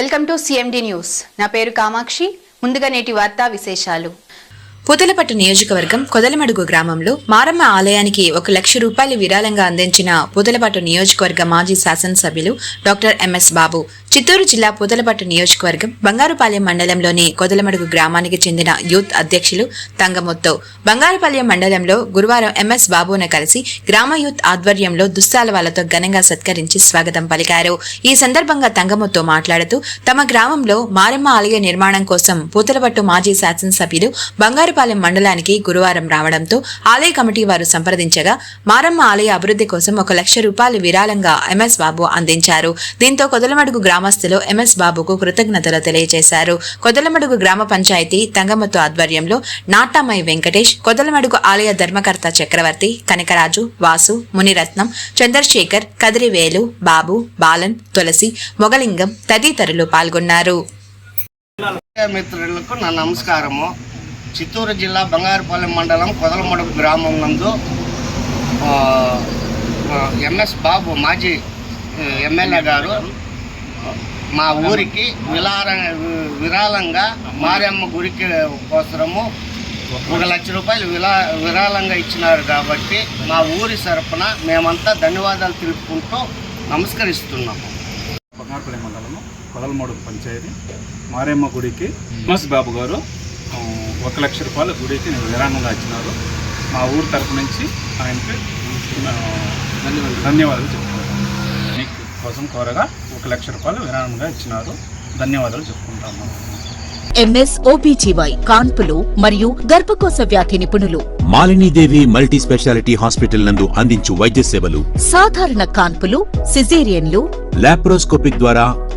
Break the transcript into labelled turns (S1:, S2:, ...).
S1: Welcome to CMD news నా పేరు కామాక్షి. ముందుగా నేటి వార్తా విశేషాలు.
S2: పుతలపట్టు నియోజకవర్గం కొదలమడుగు గ్రామంలో మారమ్మ ఆలయానికి ఒక లక్ష రూపాయలు విరాళంగా అందించిన పుతలపట్టు నియోజకవర్గ మాజీ శాసనసభ్యులు డాక్టర్ ఎంఎస్ బాబు. చిత్తూరు జిల్లా పూతలపట్టు నియోజకవర్గం బంగారుపాలెం మండలంలోని కొదలమడుగు గ్రామానికి చెందిన యూత్ అధ్యక్షులు తంగమొత్తో. బంగారుపాలెం మండలంలో గురువారం ఎంఎస్ బాబును కలిసి గ్రామ యూత్ ఆధ్వర్యంలో దుస్సాలవాలతో ఘనంగా సత్కరించి స్వాగతం పలికారు. ఈ సందర్భంగా తంగమొత్తో మాట్లాడుతూ తమ గ్రామంలో మారమ్మ ఆలయ నిర్మాణం కోసం పూతలపట్టు మాజీ శాసనసభ్యులు బంగారుపాలెం మండలానికి గురువారం రావడంతో ఆలయ కమిటీ వారు సంప్రదించగా మారమ్మ ఆలయ అభివృద్ధి కోసం ఒక లక్ష రూపాయలు విరాళంగా ఎంఎస్ బాబు అందించారు. దీంతో కొదలమడుగు గ్రామ గ్రామస్తులు ఎంఎస్ బాబుకు కృతజ్ఞతలు తెలియజేశారు. కొదలమడుగు గ్రామ పంచాయతీ తంగమత్తు ఆధ్వర్యంలో నాటామై వెంకటేష్ కొదలమడుగు ఆలయ ధర్మకర్త చక్రవర్తి కనకరాజు వాసు మునిరత్నం చంద్రశేఖర్ కదిరివేలు బాబు బాలన్ తులసి మొగలింగం తదితరులు పాల్గొన్నారు.
S3: మిత్రులకు నా నమస్కారము. చిత్తూరు జిల్లా బంగారుపాలెం మండలం కొదలమడుగు గ్రామం నందు ఎంఎస్ బాబు మాజీ ఎమ్మెల్యే గారు మా ఊరికి విలార విరాళంగా మారమ్మ గురికి కోసరము ఒక లక్ష రూపాయలు విలా విరాళంగా ఇచ్చినారు కాబట్టి మా ఊరి సరఫున మేమంతా ధన్యవాదాలు తెలుపుకుంటూ నమస్కరిస్తున్నాము.
S4: బంగారుపల్లి మండలము కొదలమూడు పంచాయతీ. మారేమ్మ గుడికి మస్ బాబు గారు ఒక లక్ష రూపాయల గుడికి విరాళంగా ఇచ్చినారు. మా ఊరు తరపు నుంచి ఆయనకి ధన్యవాదాలు ధన్యవాదాలు చెప్పుకుంటాము కోసం కోరగా ఒక లక్ష రూపాయలు విరాళంగా ఇచ్చినారు. ధన్యవాదాలు చెప్పుకుంటాము.
S5: ఎంఎస్ ఓబీజీవై కాన్పులు మరియు గర్భకోశ వ్యాధి నిపుణులు.
S6: మాలినీదేవి మల్టీ స్పెషాలిటీ హాస్పిటల్ నందు అందించు వైద్య సేవలు.
S5: సాధారణ కాన్పులు సిజేరియన్లు.
S6: లాప్రోస్కోపిక్ ద్వారా